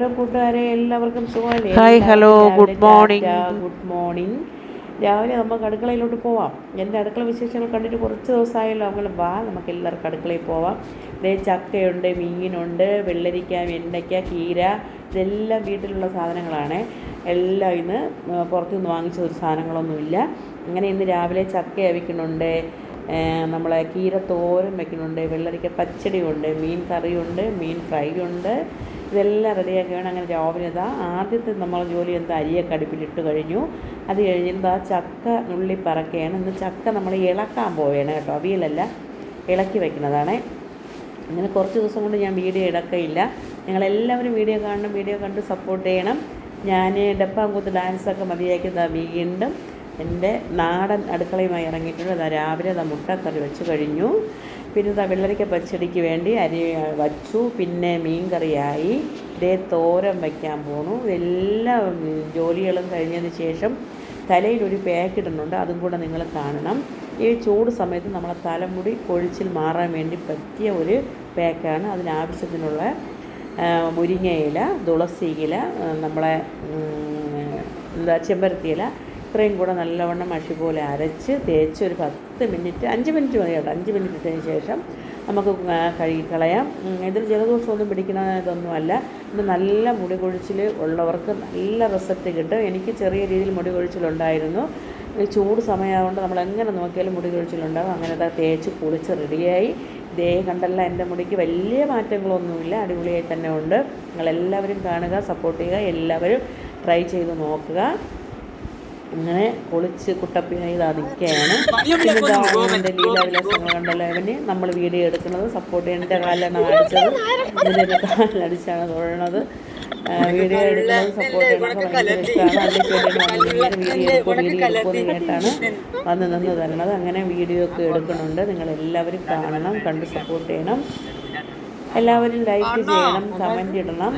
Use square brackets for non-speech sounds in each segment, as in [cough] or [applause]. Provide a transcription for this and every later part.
Hello കൂട്ടുകാരെ എല്ലാവർക്കും സുഖമല്ലേ hi, hello, good morning. Good morning രാവിലെ നമുക്ക് അടുക്കളയിലോട്ട് പോവാം. എന്റെ അടുക്കള വിശേഷങ്ങൾ കണ്ടിട്ട് കുറച്ച് ദിവസമായല്ലോ. അങ്ങനെ വാ നമുക്ക് എല്ലാവർക്കും അടുക്കളയിൽ പോവാം. ദേ ചക്കയുണ്ട് മീനുണ്ട് വെള്ളരിക്ക വെണ്ടയ്ക്ക കീര ഇതെല്ലാം വീട്ടിലുള്ള സാധനങ്ങളാണ്. എല്ലാം ഇന്ന് പുറത്തുനിന്ന് വാങ്ങിച്ച ഒരു സാധനങ്ങളൊന്നുമില്ല. അങ്ങനെ ഇന്ന് രാവിലെ ചക്ക അവിക്കുന്നുണ്ട്. നമ്മളെ കീര തോരൻ വെക്കുന്നുണ്ട്. വെള്ളരിക്ക പച്ചടിയുണ്ട്. മീൻ കറിയുണ്ട്. മീൻ ഫ്രൈ ഉണ്ട് ഇതെല്ലാം റെഡിയാക്കി വേണം അങ്ങനെ രാവിലെ ഇതാ ആദ്യത്തെ നമ്മൾ ജോലി എന്താ അരിയൊക്കെ അടുപ്പിലിട്ട് കഴിഞ്ഞു. അത് കഴിഞ്ഞിട്ട് ആ ചക്ക നുള്ളി പറക്കുകയാണ് ഇന്ന് ചക്ക നമ്മൾ ഇളക്കാൻ പോവുകയാണ് കേട്ടോ. അവിയലല്ല ഇളക്കി വെക്കുന്നതാണ്. അങ്ങനെ കുറച്ച് ദിവസം കൊണ്ട് ഞാൻ വീഡിയോ ഇടക്കയില്ല. നിങ്ങളെല്ലാവരും വീഡിയോ കാണണം വീഡിയോ കണ്ട് സപ്പോർട്ട് ചെയ്യണം. ഞാൻ ഡപ്പാങ്കൂത്ത് ഡാൻസൊക്കെ മതിയാക്കുന്ന വീണ്ടും എന്റെ നാടൻ അടുക്കളയുമായി ഇറങ്ങിയിട്ടുണ്ട്. രാവിലെ അതാ മുട്ടക്കറി വെച്ച് കഴിഞ്ഞു. പിന്നെ വെള്ളരിക്ക പച്ചടിക്ക് വേണ്ടി അരി വച്ചു. പിന്നെ മീൻ കറിയായി ഇതേ തോരൻ വയ്ക്കാൻ പോണു. എല്ലാ ജോലികളും കഴിഞ്ഞതിന് ശേഷം തലയിൽ ഒരു പാക്ക് ഇടുന്നുണ്ട്. അതും കൂടെ നിങ്ങൾ കാണണം. ഈ ചൂട് സമയത്ത് നമ്മളെ തലമുടി കൊഴിച്ചിൽ മാറാൻ വേണ്ടി പറ്റിയ ഒരു പാക്കാണ്. അതിനാവശ്യത്തിനുള്ള മുരിങ്ങയില തുളസി ഇല നമ്മളെ എന്താ ചെമ്പരത്തി ഇല ഇത്രയും കൂടെ നല്ലവണ്ണം മഷി പോലെ അരച്ച് തേച്ച് ഒരു പത്ത് മിനിറ്റ് അഞ്ച് മിനിറ്റ് മതി കേട്ടോ. അഞ്ച് മിനിറ്റിന് ശേഷം നമുക്ക് കഴുകിക്കളയാം ഇതിൽ ജലദോഷമൊന്നും പിടിക്കുന്ന ഇതൊന്നുമല്ല ഇത് നല്ല മുടി കൊഴിച്ചിൽ ഉള്ളവർക്ക് നല്ല റിസൾട്ട് കിട്ടും. എനിക്ക് ചെറിയ രീതിയിൽ മുടി കൊഴിച്ചിലുണ്ടായിരുന്നു. ചൂട് സമയമായതുകൊണ്ട് നമ്മൾ എങ്ങനെ നോക്കിയാലും മുടി കൊഴിച്ചിലുണ്ടാകും അങ്ങനെ തേച്ച് കുളിച്ച് റെഡിയായി. ദേഹം കണ്ടല്ല എന്റെ മുടിക്ക് വലിയ മാറ്റങ്ങളൊന്നുമില്ല. അടിപൊളിയായി തന്നെ ഉണ്ട്. നിങ്ങളെല്ലാവരും കാണുക സപ്പോർട്ട് ചെയ്യുക. എല്ലാവരും ട്രൈ ചെയ്ത് നോക്കുക. അങ്ങനെ പൊളിച്ച് കുട്ടപ്പിയായി [laughs] ഇതാ നിൽക്കുകയാണ് എന്റെ ലീലാവിലാസങ്ങൾ കണ്ടല്ലോ അവന്. നമ്മൾ വീഡിയോ എടുക്കുന്നത് സപ്പോർട്ട് ചെയ്യാൻ എന്റെ കാലാണ് അടിച്ചത് ഇതിന്റെ എന്റെ കാലിലടിച്ചാണ് തൊഴണത് വീഡിയോ എടുക്കുന്നത് സപ്പോർട്ട് ചെയ്യണം. ഭയങ്കര ഇഷ്ടമാണ് വീഡിയോ എടുക്കും വീഡിയോ എടുക്കുമെന്ന് കേട്ടാണ് വന്ന് നിന്ന് തരണത്. അങ്ങനെ വീഡിയോ ഒക്കെ എടുക്കുന്നുണ്ട്. നിങ്ങളെല്ലാവരും കാണണം കണ്ട് സപ്പോർട്ട് ചെയ്യണം. എല്ലാവരും ലൈക്ക് ചെയ്യണം കമന്റ് ഇടണം.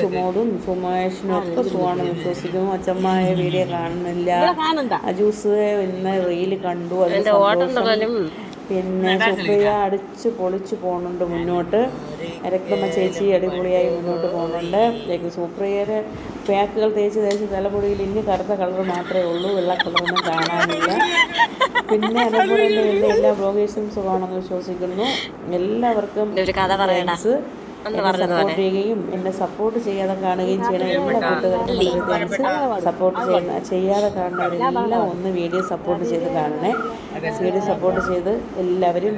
സുമോടും സുമേഷിനും ഒക്കെ സുഖമാണെന്ന് വിശ്വസിക്കുന്നു അച്ഛമ്മായ വീഡിയോ കാണുന്നില്ല. അജൂസ് ഇന്ന് റീൽ കണ്ടു. പിന്നെ സുപ്രിയ അടിച്ച് പൊളിച്ച് പോകുന്നുണ്ട് മുന്നോട്ട്. രക്തമ്മ ചേച്ചി അടിപൊളിയായി മുന്നോട്ട് പോകുന്നുണ്ട് സുപ്രിയയുടെ പാക്കുകൾ തേച്ച് തേച്ച് തലമുടിയിൽ ഇനി കറുത്ത കളർ മാത്രമേ ഉള്ളൂ. വെള്ള കളറൊന്നും കാണാനില്ല. പിന്നെ അതേപോലെ തന്നെ എന്റെ എല്ലാ ബ്ലോഗേഴ്സും സുഖമാണെന്ന് വിശ്വസിക്കുന്നു. എല്ലാവർക്കും സപ്പോർട്ട് ചെയ്യുകയും എന്നെ സപ്പോർട്ട് ചെയ്യാതെ കാണുകയും ചെയ്യണം എല്ലാ കൂട്ടുകാർക്കും താങ്ക്സ് സപ്പോർട്ട് ചെയ്യുന്ന ചെയ്യാതെ കാണുന്നവരെല്ലാം ഒന്ന് വീഡിയോ സപ്പോർട്ട് ചെയ്ത് കാണണേ. വീഡിയോ സപ്പോർട്ട് ചെയ്ത് എല്ലാവരും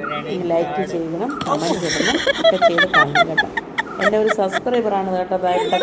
ലൈക്ക് ചെയ്യണം കമന്റ് ചെയ്യണം ഒക്കെ ചെയ്ത് കാണണം കേട്ടോ. എന്റെ ഒരു സബ്സ്ക്രൈബറാണ് കേട്ടോ അതായിട്ട്